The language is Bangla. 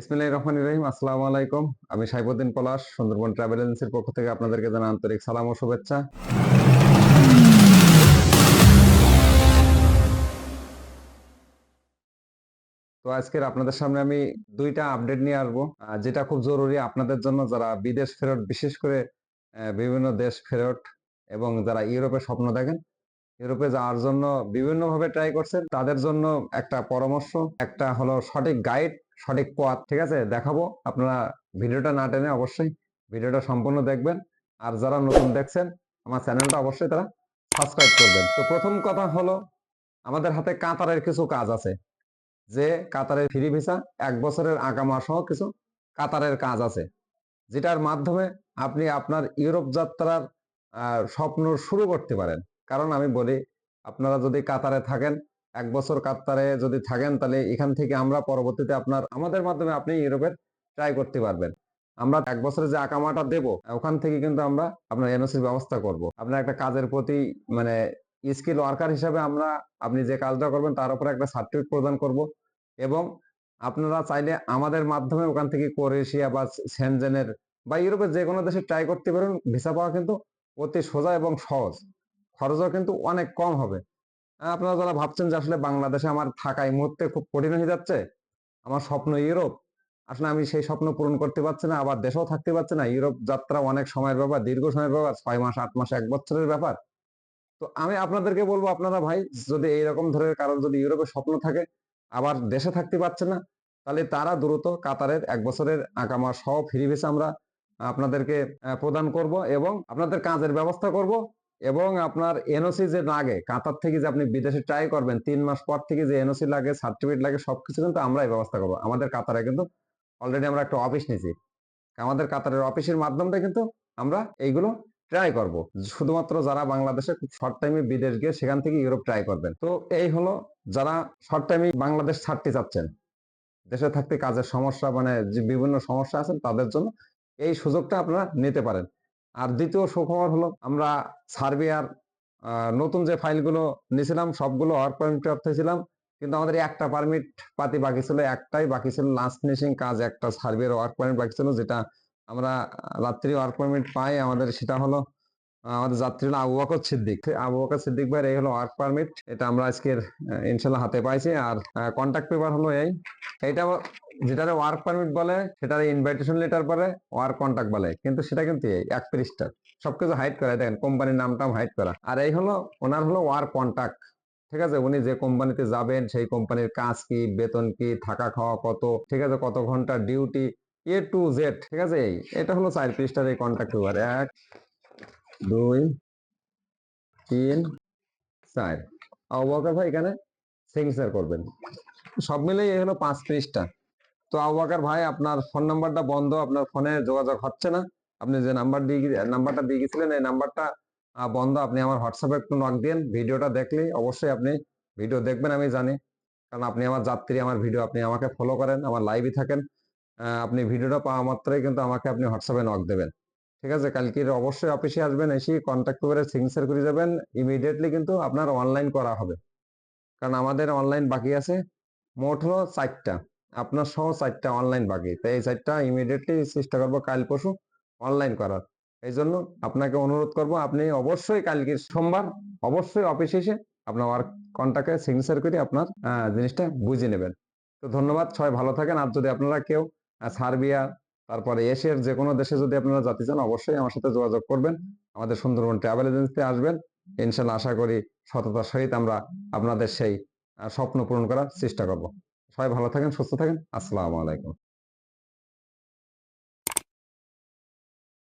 ইসমিল্লাহ রহমান রহিম, আসসালামু আলাইকুম। আমি সাইবুদ্দিন পলাশ, সুন্দরবন ট্রাভেল এজেন্সির পক্ষ থেকে আপনাদেরকে জানা আন্তরিক সালাম ও শুভেচ্ছা। তো আজকের আপনাদের সামনে আমি দুইটা আপডেট নিয়ে আসব যেটা খুব জরুরি আপনাদের জন্য যারা বিদেশ ফেরত, বিশেষ করে বিভিন্ন দেশ ফেরত এবং যারা ইউরোপে স্বপ্ন দেখেন, ইউরোপে যাওয়ার জন্য বিভিন্নভাবে ট্রাই করছেন, তাদের জন্য একটা পরামর্শ, একটা হলো সঠিক গাইড সঠিক পথ, ঠিক আছে? দেখাবো। আপনারা ভিডিওটা না টেনে অবশ্যই ভিডিওটা সম্পূর্ণ দেখবেন। আর যারা নতুন দেখছেন, আমার চ্যানেলটা অবশ্যই তারা সাবস্ক্রাইব করবেন। তো প্রথম কথা হলো, আমাদের হাতে কাতারের কিছু কাজ আছে। যে কাতারের ফ্রি ভিসা, এক বছরের আগামা সহ কিছু কাতারের কাজ আছে। যেটার মাধ্যমে আপনি আপনার ইউরোপ যাত্রার স্বপ্ন শুরু করতে পারেন। কারণ আমি বলি, আপনারা যদি কাতারে থাকেন এক বছর কাতারে যদি থাকেন, তাহলে এখান থেকে আমরা পরবর্তীতে আপনার, আমাদের মাধ্যমে আপনি ইউরোপের ট্রাই করতে পারবেন। আমরা এক বছরের যে আকামাটা দেব, ওখান থেকে কিন্তু আমরা আপনার এনওসির ব্যবস্থা করব। আপনার একটা কাজের প্রতি মানে স্কিল ওয়ার্কার হিসাবে আমরা, আপনি যে কাজটা করবেন, তার উপরে একটা সার্টিফিকেট প্রদান করব। এবং আপনারা চাইলে আমাদের মাধ্যমে ওখান থেকে ক্রোয়েশিয়া বা সেনজেনের বা ইউরোপের যে কোনো দেশে ট্রাই করতে পারেন। ভিসা পাওয়া কিন্তু অতি সোজা এবং সহজ। খরচও কিন্তু অনেক কম হবে। আপনারা যারা ভাবছেন যে আসলে বাংলাদেশে আমার থাকা এই মুহূর্তে খুব কঠিন হয়ে যাচ্ছে, আমার স্বপ্ন ইউরোপ, আসলে আমি সেই স্বপ্ন পূরণ করতে পারছি না, আবার দেশেও থাকতে পারছি না। ইউরোপ যাত্রা অনেক সময়ের ব্যাপার, দীর্ঘ সময়ের ব্যাপার, ছয় মাস, আট মাস, এক বছরের ব্যাপার। তো আমি আপনাদেরকে বলব, আপনারা ভাই, যদি এইরকম ধরনের কারণ যদি ইউরোপের স্বপ্ন থাকে, আবার দেশে থাকতে পারছে না, তাহলে তারা দ্রুত কাতারের এক বছরের আকামা সহ ফ্রি ভিসা আমরা আপনাদেরকে প্রদান করব এবং আপনাদের কাজের ব্যবস্থা করব। এবং আপনার এনওসি যে লাগে, কাতার থেকে যে আপনি বিদেশে ট্রাই করবেন, তিন মাস পর থেকে যে এনওসি লাগে সার্টিফিকেট লাগে, সবকিছু কিন্তু আমরাই ব্যবস্থা করব। আমাদের কাতারে কিন্তু অলরেডি আমরা একটা অফিস নিয়েছি আমাদের কাতারের অফিসের মাধ্যমটা কিন্তু আমরা এইগুলো ট্রাই করব। শুধুমাত্র যারা বাংলাদেশে খুব শর্ট টাইমে বিদেশ গিয়ে সেখান থেকে ইউরোপ ট্রাই করবেন। তো এই হলো যারা শর্ট টাইমে বাংলাদেশ ছাড়তে চাচ্ছেন। দেশে থাকতে কাজের সমস্যা মানে যে বিভিন্ন সমস্যা আছে তাদের জন্য এই সুযোগটা আপনারা নিতে পারেন। আর দ্বিতীয় সুখবর হলো, আমরা সার্বিয়ার নতুন যে ফাইলগুলো নিয়েছিলাম, সবগুলো ওয়ার্ক পারমিট ছিলাম কিন্তু আমাদের একটা পারমিট পাতি বাকি ছিল, একটাই বাকি ছিল লাস্ট ফিনিশিং কাজ, একটা সার্বিয়ার ওয়ার্ক পারমিট বাকি ছিল, যেটা আমরা রাত্রি ওয়ার্ক পারমিট পাই আমাদের, সেটা হলো আমাদের যাত্রী হলো আবু বকর সিদ্দিক। আবু বকর সিদ্দিক ভাইয়ের এই হলো ওয়ার্ক পারমিট এটা আমরা আজকের ইনশাল্লাহ হাতে পাইছি, আর কন্ট্যাক্ট পেপার হলো এই। এইটা যেটারে ওয়ার্ক পারমিট বলে, সেটার ইনভাইটেশন লেটার পরে ওয়ার্ক কন্ট্যাক্ট বলে। কিন্তু সেটা কিন্তু এই এক পৃষ্ঠা সবকিছু হাইড করা। দেখেন কোম্পানির নামটাও হাইড করা। আর এই হলো, ওনার হলো ওয়ার্ক কন্ট্যাক্ট ঠিক আছে? উনি যে কোম্পানিতে যাবেন, সেই কোম্পানির কাজ কি, বেতন কি, থাকা খাওয়া কত, ঠিক আছে? কত ঘণ্টা ডিউটি এ টু জেড ঠিক আছে? এই, এটা হলো চার পৃষ্ঠার এই কন্ট্যাক্ট পেপার এক, দুই, তিন, চার। অবাকার ভাই এখানে সিগনেচার করবেন। সব মিলেই হলো পাঁচ পৃষ্ঠা তো আবাকার ভাই, আপনার ফোন নাম্বারটা বন্ধ, আপনার ফোনে যোগাযোগ হচ্ছে না। আপনি যে নাম্বার দিয়ে নাম্বারটা দিয়ে গেছিলেন এই নাম্বারটা বন্ধ। আপনি আমার হোয়াটসঅ্যাপে একটু নক দিন ভিডিওটা দেখলে অবশ্যই আপনি ভিডিও দেখবেন, আমি জানি। কারণ আপনি আমার যাত্রী, আমার ভিডিও, আপনি আমাকে ফলো করেন, আমার লাইভই থাকেন। আপনি ভিডিওটা পাওয়া মাত্রই কিন্তু আমাকে আপনি হোয়াটসঅ্যাপে নক দেবেন। ঠিক আছে? কালকে অবশ্যই অফিসে আসবেন, এসে কন্ট্যাক্ট করে সিগনেচার করে যাবেন। ইমিডিয়েটলি কিন্তু আপনার অনলাইন করা হবে। কারণ আমাদের অনলাইন বাকি আছে। মোট হলো চারটা। আপনার সহ চারটা অনলাইন বাকি। তাই এই চারটা ইমিডিয়েটলি চেষ্টা করব কাল পরশু অনলাইন করার। এই জন্য আপনাকে অনুরোধ করব, আপনি অবশ্যই কালকে সোমবার অবশ্যই অফিসে এসে আপনার ওয়ার্ক কন্ট্যাক্টে সিগনেচার করে আপনার জিনিসটা বুঝে নেবেন। তো ধন্যবাদ, সবাই ভালো থাকেন। আর যদি আপনারা কেউ সার্বিয়া, তারপরে এশিয়ার যে কোনো দেশে যদি আপনারা যেতে চান, অবশ্যই আমার সাথে যোগাযোগ করবেন। আমাদের সুন্দরবন ট্রাভেল এজেন্সিতে আসবেন। ইনশাল্লাহ আশা করি সততার সহিত আমরা আপনাদের সেই স্বপ্ন পূরণ করার চেষ্টা করব। সবাই ভালো থাকেন সুস্থ থাকেন। আসসালামু আলাইকুম।